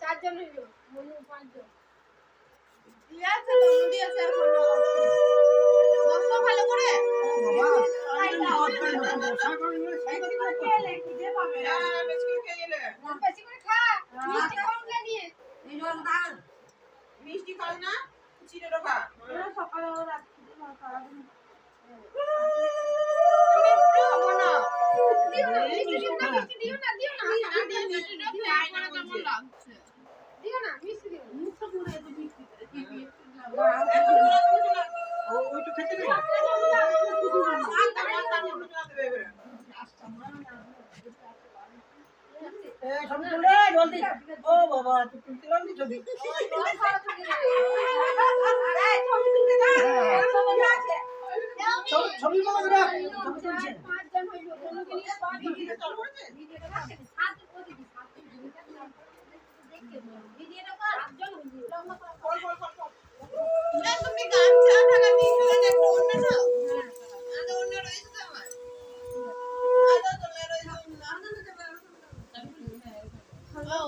চারজন পাঁচজন। দিয়েছে দিয়েছে ভালো করে। হ্যাঁ। মিষ্টি খাও না চিড়ে রোখা সকালে ও বাবা তুই তুলতে যদি ছবি মনে করে ছবি তুলছে ভিডিওটা কর আটজন হইছে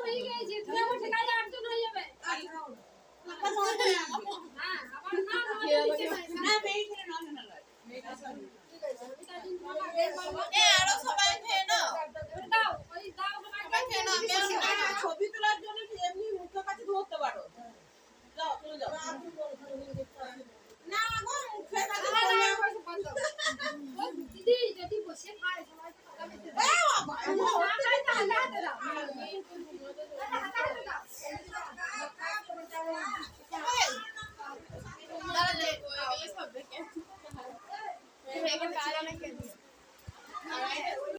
হয়ে যাবে। আচ্ছা, আচ্ছা।